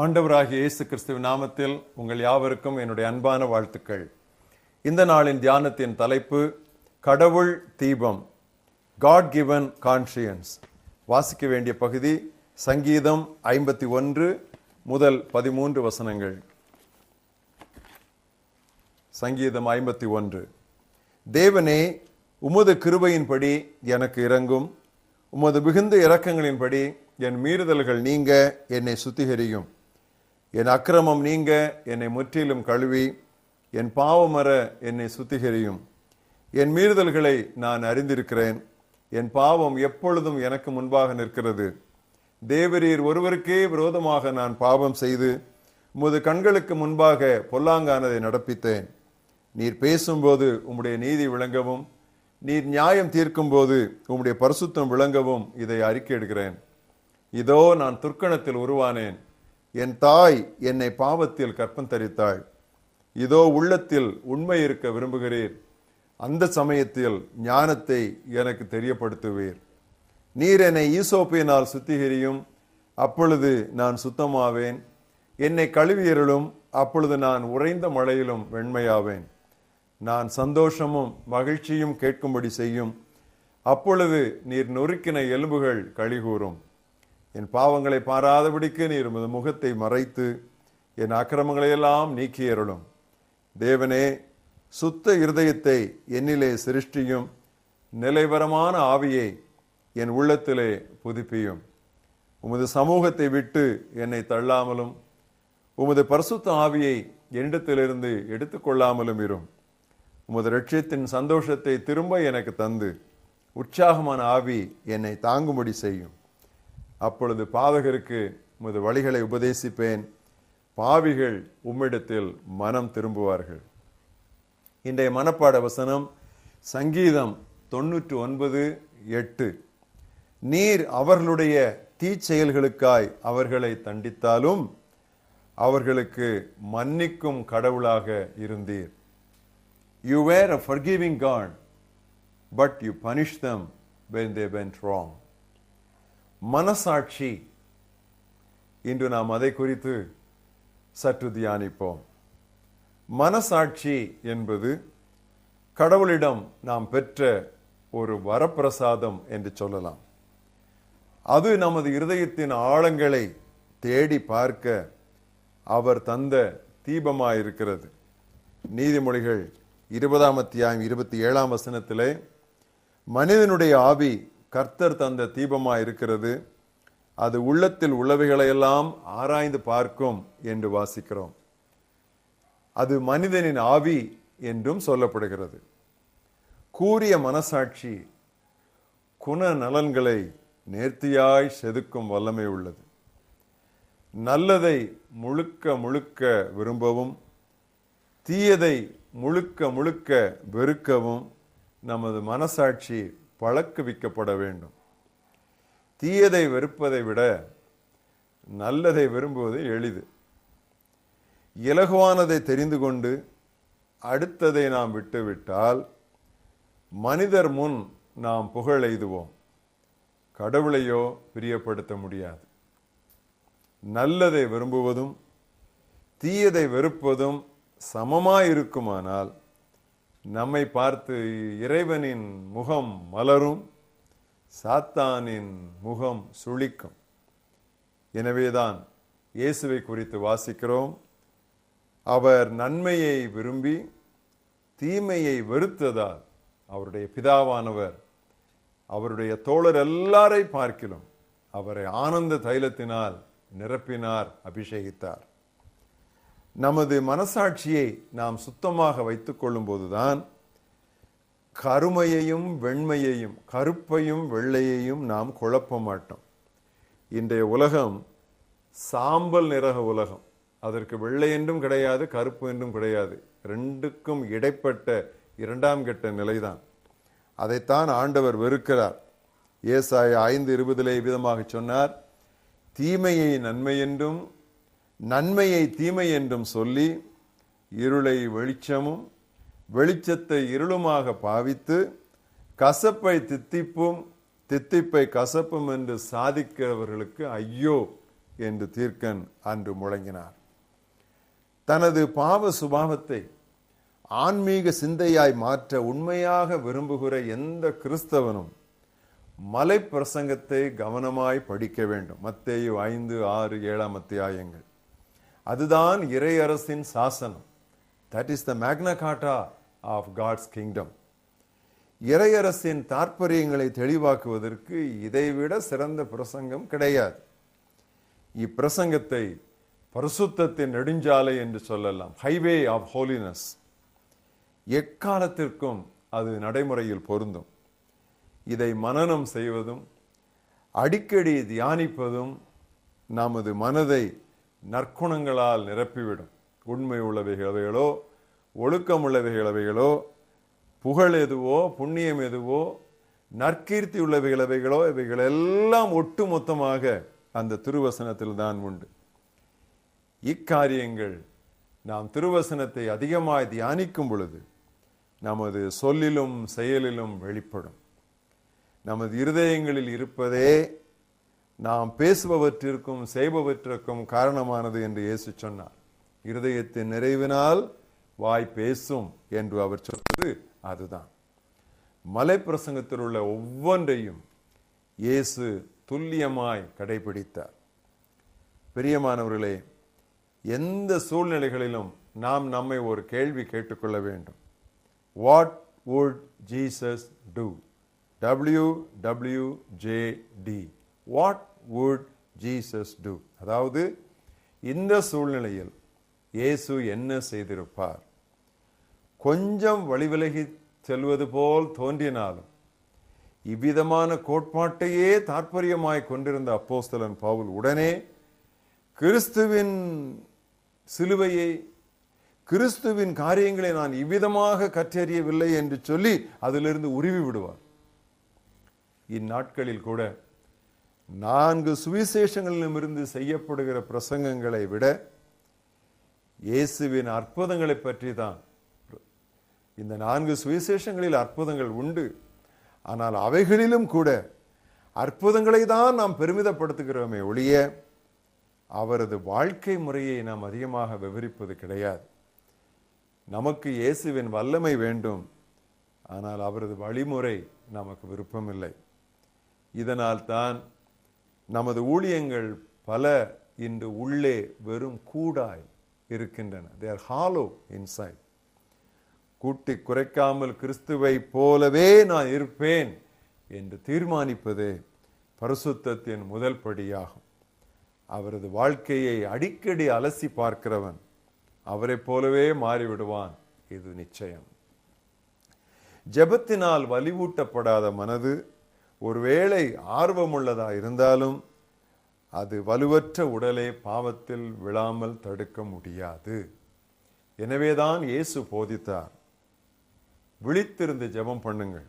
ஆண்டவராகிய இயேசு கிறிஸ்துவின் நாமத்தில் உங்கள் யாவருக்கும் என்னுடைய அன்பான வாழ்த்துக்கள். இந்த நாளின் தியானத்தின் தலைப்பு கடவுள் தீபம் காட் கிவன் கான்ஷியன்ஸ் வாசிக்க வேண்டிய பகுதி சங்கீதம் ஐம்பத்தி ஒன்று முதல் பதிமூன்று வசனங்கள். சங்கீதம் ஐம்பத்தி ஒன்று. தேவனே உமது கிருபையின்படி எனக்கு இறங்கும் உமது மிகுந்த இரக்கங்களின்படி என் மீறுதல்கள் நீங்க என்னை சுத்திகரியும். என் அக்கிரமம் நீங்க என்னை முற்றிலும் கழுவி என் பாவமர என்னை சுத்திகரியும். என் மீறுதல்களை நான் அறிந்திருக்கிறேன். என் பாவம் எப்பொழுதும் எனக்கு முன்பாக நிற்கிறது. தேவரீர் ஒருவருக்கே விரோதமாக நான் பாவம் செய்து உமது கண்களுக்கு முன்பாக பொல்லாங்கானதை நடப்பித்தேன். நீர் பேசும்போது உம்முடைய நீதி விளங்கவும் நீர் நியாயம் தீர்க்கும்போது உம்முடைய பரிசுத்தம் விளங்கவும் இதை அறிக்கையிடுகிறேன். இதோ நான் துர்க்கணத்தில் உருவானேன். என் தாய் என்னை பாவத்தில் கற்பம் தரித்தாள். இதோ உள்ளத்தில் உண்மை இருக்க விரும்புகிறீர். அந்த சமயத்தில் ஞானத்தை எனக்கு தெரியப்படுத்துவீர். நீர் என்னை ஈசோப்பினால் சுத்திகரியும். அப்பொழுது நான் சுத்தமாவேன். என்னை கழுவியருளும். அப்பொழுது நான் உறைந்த மழையிலும் வெண்மையாவேன். நான் சந்தோஷமும் மகிழ்ச்சியும் கேட்கும்படி செய்யும். அப்பொழுது நீர் நொறுக்கின எலும்புகள் கழிகூறும் என் பாவங்களை பாராதபடிக்கு நீர் உமது முகத்தை மறைத்து என் அக்கிரமங்களை எல்லாம் நீக்கியருளும் தேவனே சுத்த இருதயத்தை என்னிலே சிருஷ்டியும் நிலைவரமான ஆவியை என் உள்ளத்திலே புதுப்பியும். உமது சமூகத்தை விட்டு என்னை தள்ளாமலும் உமது பரிசுத்த ஆவியை என்னிடத்திலிருந்து எடுத்துக்கொள்ளாமலும் இரும். உமது லட்சியத்தின் சந்தோஷத்தை திரும்ப எனக்கு தந்து உற்சாகமான ஆவி என்னை தாங்கும்படி செய்யும். அப்பொழுது பாதகருக்கு உமது வழிகளை உபதேசிப்பேன். பாவிகள் உம்மிடத்தில் மனம் திரும்புவார்கள். இன்றைய மனப்பாட வசனம் சங்கீதம் தொன்னூற்று ஒன்பது எட்டு. நீர் அவர்களுடைய தீச்செயல்களுக்காய் அவர்களை தண்டித்தாலும் அவர்களுக்கு மன்னிக்கும் கடவுளாக இருந்தீர். You were a forgiving God but you punish them when they went wrong மனசாட்சி. இன்று நாம் அதை குறித்து சற்று தியானிப்போம். மனசாட்சி என்பது கடவுளிடம் நாம் பெற்ற ஒரு வரப்பிரசாதம் என்று சொல்லலாம். அது நமது இருதயத்தின் ஆழங்களை தேடி பார்க்க அவர் தந்த தீபமாயிருக்கிறது. நீதிமொழிகள் இருபதாம் அத்தியாயம் இருபத்தி ஏழாம் வசனத்திலே மனிதனுடைய ஆவி கர்த்தர் தந்த தீபமாக இருக்கிறது அது உள்ளத்தில் உள்ளவைகளையெல்லாம் ஆராய்ந்து பார்க்கும் என்று வாசிக்கிறோம். அது மனிதனின் ஆவி என்றும் சொல்லப்படுகிறது. கூறிய மனசாட்சி குண நலன்களை நேர்த்தியாய் செதுக்கும் வல்லமை உள்ளது. நல்லதை முழுக்க முழுக்க விரும்பவும் தீயதை முழுக்க முழுக்க வெறுக்கவும் நமது மனசாட்சி பழக்குவிக்கப்பட வேண்டும் தீயதை வெறுப்பதை விட நல்லதை விரும்புவது எளிது. இலகுவானதை தெரிந்து கொண்டு அடுத்ததை நாம் விட்டுவிட்டால் மனிதர் முன் நாம் புகழ் எய்துவோம். கடவுளையோ பிரியப்படுத்த முடியாது. நல்லதை விரும்புவதும் தீயதை வெறுப்பதும் சமமாயிருக்குமானால் நம்மை பார்த்து இறைவனின் முகம் மலரும் சாத்தானின் முகம் சுளிக்கும் எனவேதான் இயேசுவை குறித்து வாசிக்கிறோம். அவர் நன்மையை விரும்பி தீமையை வெறுத்ததால் அவருடைய பிதாவானவர் அவருடைய தோழர் எல்லாரை பார்க்கிலும் அவரை ஆனந்த தைலத்தினால் நிரப்பினார் அபிஷேகித்தார். நமது மனசாட்சியை நாம் சுத்தமாக வைத்து கொள்ளும்போதுதான் கருமையையும் வெண்மையையும் கருப்பையும் வெள்ளையையும் நாம் குழப்ப மாட்டோம். இன்றைய உலகம் சாம்பல் நிறக உலகம். அதற்கு வெள்ளை என்றும் கிடையாது கருப்பு என்றும் கிடையாது. ரெண்டுக்கும் இடைப்பட்ட இரண்டாம் கட்ட நிலைதான். அதைத்தான் ஆண்டவர் வெறுக்கிறார். ஏசாய ஐந்து இருபதிலே விதமாக சொன்னார் தீமையை நன்மை என்றும் நன்மையை தீமை என்றும் சொல்லி இருளை வெளிச்சமும் வெளிச்சத்தை இருளுமாக பாவித்து கசப்பை தித்திப்பும் தித்திப்பை கசப்பும் என்று சாதிக்கிறவர்களுக்கு ஐயோ என்று தீர்க்கன் அன்று முழங்கினார். தனது பாவ சுபாவத்தை ஆன்மீக சிந்தையாய் மாற்ற உண்மையாக விரும்புகிற எந்த கிறிஸ்தவனும் மலை பிரசங்கத்தை கவனமாய் படிக்க வேண்டும். மத்தேயு ஐந்து ஆறு ஏழாம் அத்தியாயங்கள். அதுதான் இறையரசின் சாசனம். That is the Magna Carta of God's kingdom இறையரசின் தாற்பயங்களை தெளிவாக்குவதற்கு இதைவிட சிறந்த பிரசங்கம் கிடையாது. இப்பிரசங்கத்தை பரிசுத்தத்தின் நெடுஞ்சாலை என்று சொல்லலாம். ஹைவே ஆஃப் ஹோலினஸ் எக்காலத்திற்கும் அது நடைமுறையில் பொருந்தும். இதை மனனம் செய்வதும் அடிக்கடி தியானிப்பதும் நமது மனதை நற்குணங்களால் நிரப்பிவிடும். உண்மை உள்ளவைகளவைகளோ ஒழுக்கம் உள்ளவைகளவைகளோ புகழ் எதுவோ புண்ணியம் எதுவோ நற்கீர்த்தி உள்ளவைகளவைகளோ இவைகளெல்லாம் ஒட்டு மொத்தமாக அந்த திருவசனத்தில் தான் உண்டு. இக்காரியங்கள் நாம் திருவசனத்தை அதிகமாய் தியானிக்கும் பொழுது நமது சொல்லிலும் செயலிலும் வெளிப்படும். நமது இருதயங்களில் இருப்பதே நாம் பேசுபவற்றிற்கும் செய்பவற்றிற்கும் காரணமானது என்று இயேசு சொன்னார். இருதயத்தின் நிறைவினால் வாய் பேசும் என்று அவர் சொன்னது அதுதான். மலை பிரசங்கத்தில் உள்ள ஒவ்வொன்றையும் இயேசு துல்லியமாய் கடைபிடித்தார். பெரியமானவர்களே எந்த சூழ்நிலைகளிலும் நாம் நம்மை ஒரு கேள்வி கேட்டுக்கொள்ள வேண்டும். What would Jesus do W W J D what would Jesus do அதாவது இந்த சூழ்நிலையில் இயேசு என்ன செய்திருப்பார்? கொஞ்சம் வழிவிலகி செல்வது போல் தோன்றினாலும் இவ்விதமான கோட்பாட்டையே தாற்பயமாய் கொண்டிருந்த அப்போஸ்தலன் பவுல் உடனே கிறிஸ்துவின் சிலுவையை கிறிஸ்துவின் காரியங்களை நான் இவ்விதமாக கற்றறியவில்லை என்று சொல்லி அதிலிருந்து உருவி விடுவார். இந்நாட்களில் கூட நான்கு சுவிசேஷங்களிலுமிருந்து செய்யப்படுகிற பிரசங்கங்களை விட இயேசுவின் அற்புதங்களை பற்றி தான் இந்த நான்கு சுவிசேஷங்களில் அற்புதங்கள் உண்டு. ஆனால் அவைகளிலும் கூட அற்புதங்களை தான் நாம் பெருமிதப்படுத்துகிறோமே ஒழிய அவரது வாழ்க்கை முறையை நாம் அதிகமாக விவரிப்பது கிடையாது. நமக்கு இயேசுவின் வல்லமை வேண்டும். ஆனால் அவரது வழிமுறை நமக்கு விருப்பமில்லை. இதனால் தான் நமது ஊழியங்கள் பல இன்று உள்ளே வெறும் கூடாய் இருக்கின்றன. தேர் ஹாலோ இன்சைட் கூட்டி குறைக்காமல் கிறிஸ்துவை போலவே நான் இருப்பேன் என்று தீர்மானிப்பதே பரிசுத்தத்தின் முதல் படியாகும். அவரது வாழ்க்கையை அடிக்கடி அலசி பார்க்கிறவன் அவரை போலவே மாறிவிடுவான். இது நிச்சயம். ஜெபத்தினால் வலிவூட்டப்படாத மனது ஒருவேளை ஆர்வமுள்ளதா இருந்தாலும் அது வலுவற்ற உடலை பாவத்தில் விழாமல் தடுக்க முடியாது. எனவேதான் இயேசு போதித்தார். விழித்திருந்து ஜெபம் பண்ணுங்கள்.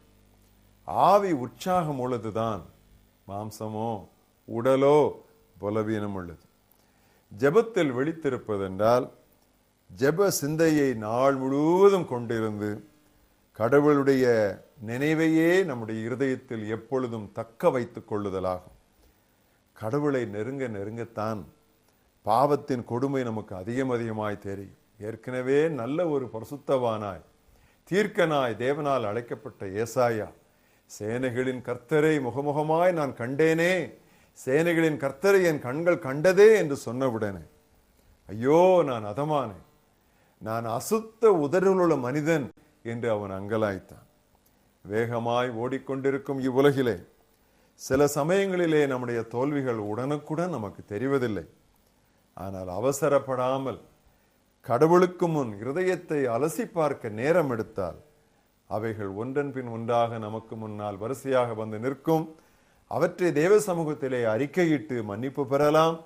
ஆவி உற்சாகம் உள்ளதுதான். மாம்சமோ உடலோ பலவீனம் உள்ளது. ஜெபத்தில் விழித்திருப்பதென்றால் ஜெப சிந்தையை நாள் முழுவதும் கொண்டிருந்து கடவுளுடைய நினைவையே நம்முடைய இருதயத்தில் எப்பொழுதும் தக்க வைத்துக் கொள்ளுதலாகும். கடவுளை நெருங்க நெருங்கத்தான் பாவத்தின் கொடுமை நமக்கு அதிகம் அதிகமாய் தெரியும். ஏற்கனவே நல்ல ஒரு பரிசுத்தவானாய் தீர்க்கனாய் தேவனால் அழைக்கப்பட்ட ஏசாயா சேனைகளின் கர்த்தரை முகமுகமாய் நான் கண்டேனே சேனைகளின் கர்த்தரை என் கண்கள் கண்டதே என்று சொன்னவுடனே ஐயோ நான் அதமானேன். நான் அசுத்த உதடுகளுள்ள மனிதன் என்று அவன் அங்கலாய்த்தான். வேகமாய் ஓடிக்கொண்டிருக்கும் இவ்வுலகிலே. சில சமயங்களிலே நம்முடைய தோல்விகள் உடனுக்குடன் நமக்கு தெரிவதில்லை. ஆனால் அவசரப்படாமல் கடவுளுக்கு முன் இருதயத்தை அலசி பார்க்க நேரம் எடுத்தால் அவைகள் ஒன்றன் பின் ஒன்றாக நமக்கு முன்னால் வரிசையாக வந்து நிற்கும். அவற்றை தேவ சமூகத்திலே அறிக்கையிட்டு மன்னிப்பு பெறலாம்.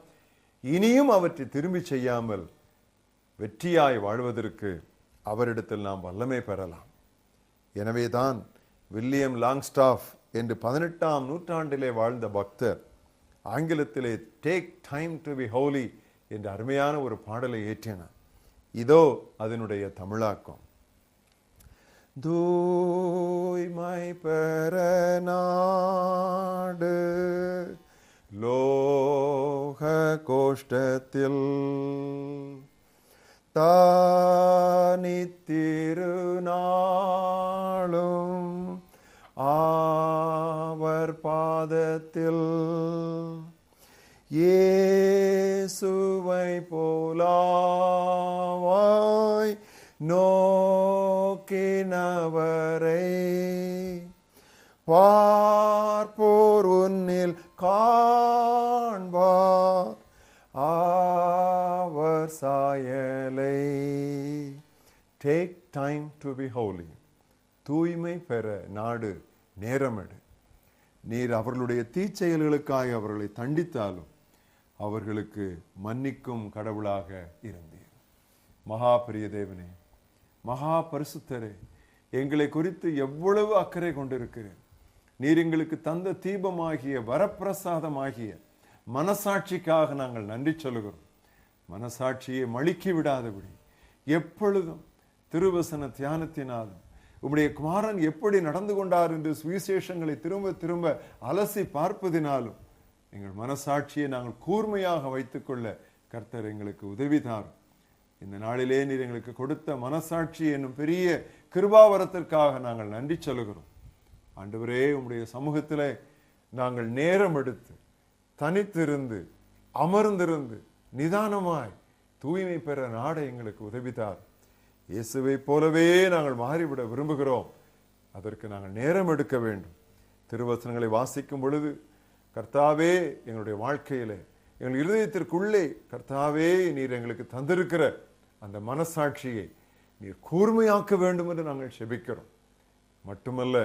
இனியும் அவற்றை திரும்பி செய்யாமல் வெற்றியாய் வாழ்வதற்கு அவரிடத்தில் நாம் வல்லமை பெறலாம். எனவேதான் வில்லியம் லாங்ஸ்டாஃப் என்று பதினெட்டாம் நூற்றாண்டிலே வாழ்ந்த பக்தர் ஆங்கிலத்திலே take time to be holy என்ற அருமையான ஒரு பாடலை ஏற்றினார். இதோ அதனுடைய தமிழாக்கம். தூய்மை பெறநாடு லோக கோஷ்டத்தில் தானித்திருநாளும் பாதத்தில் இயேசுவை போலாவாய் நோக்கினவரை பார்ப்போர் உன்னில் காண்பார். அவர் சாயலை. Take time to be holy தூய்மை பெற நாடு நேரமெடு. நீர் அவர்களுடைய தீச்செயல்களுக்காக அவர்களை தண்டித்தாலும் அவர்களுக்கு மன்னிக்கும் கடவுளாக இருந்தீர். மகா பிரிய தேவனே மகா பரிசுத்தரே எங்களை குறித்து எவ்வளவு அக்கறை கொண்டிருக்கிறேன். நீர் எங்களுக்கு தந்த தீபமாகிய வரப்பிரசாதமாகிய மனசாட்சிக்காக நாங்கள் நன்றி சொல்லுகிறோம். மனசாட்சியை மழுக்கி விடாதபடி எப்பொழுதும் திருவசன தியானத்தினாலும் உம்முடைய குமாரன் எப்படி நடந்து கொண்டார் என்று சுவிசேஷங்களை திரும்ப திரும்ப அலசி பார்ப்பதினாலும் எங்கள் மனசாட்சியை நாங்கள் கூர்மையாக வைத்துக்கொள்ள கர்த்தர் எங்களுக்கு உதவி தாரும். இந்த நாளிலே நீர் எங்களுக்கு கொடுத்த மனசாட்சி என்னும் பெரிய கிருபாவரத்திற்காக நாங்கள் நன்றி சொல்கிறோம் ஆண்டவரே உம்முடைய சமூகத்தில் நாங்கள் நேரம் எடுத்து தனித்திருந்து அமர்ந்திருந்து நிதானமாய் தூய்மை பெற நாட எங்களுக்கு உதவிதார் இயேசுவை போலவே நாங்கள் மாறிவிட விரும்புகிறோம். அதற்கு நாங்கள் நேரம் எடுக்க வேண்டும். திருவசனங்களை வாசிக்கும் பொழுது கர்த்தாவே எங்களுடைய வாழ்க்கையில் எங்கள் இருதயத்திற்குள்ளே கர்த்தாவே நீர் எங்களுக்கு தந்திருக்கிற அந்த மனசாட்சியை நீர் கூர்மையாக்க வேண்டும் என்று நாங்கள் செபிக்கிறோம். மட்டுமல்ல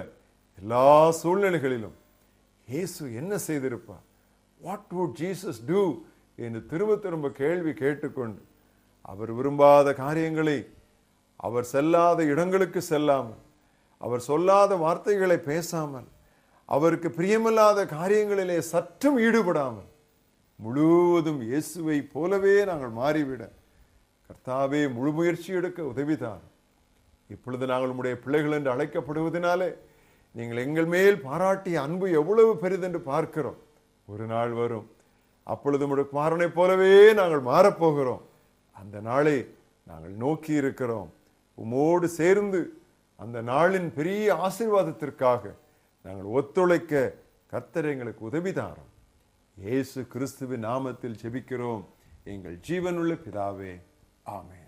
எல்லா சூழ்நிலைகளிலும் இயேசு என்ன செய்திருப்பார்? வாட் வுட் ஜீசஸ் டூ என்று திரும்ப திரும்ப கேள்வி கேட்டுக்கொண்டு அவர் விரும்பாத காரியங்களை அவர் செல்லாத இடங்களுக்கு செல்லாமல் அவர் சொல்லாத வார்த்தைகளை பேசாமல் அவருக்கு பிரியமில்லாத காரியங்களிலே சற்றும் ஈடுபடாமல் முழுவதும் இயேசுவை போலவே நாங்கள் மாறிவிட கர்த்தாவே முழு முயற்சி எடுக்க உதவிதான். இப்பொழுது நாங்கள் உடைய பிள்ளைகள் என்று அழைக்கப்படுவதனாலே நீங்கள் எங்கள் மேல் பாராட்டிய அன்பு எவ்வளவு பெரிதென்று பார்க்கிறோம். ஒரு நாள் வரும் அப்பொழுது உம்முடைய குமாரனைப் போலவே நாங்கள் மாறப்போகிறோம். அந்த நாளை நாங்கள் நோக்கி இருக்கிறோம். உமோடு சேர்ந்து அந்த நாளின் பெரிய ஆசீர்வாதத்திற்காக நாங்கள் ஒத்துழைக்க கர்த்தர் எங்களுக்கு உதவிதாரோம். இயேசு கிறிஸ்துவின் நாமத்தில் ஜெபிக்கிறோம். எங்கள் ஜீவனுள்ள பிதாவே. ஆமே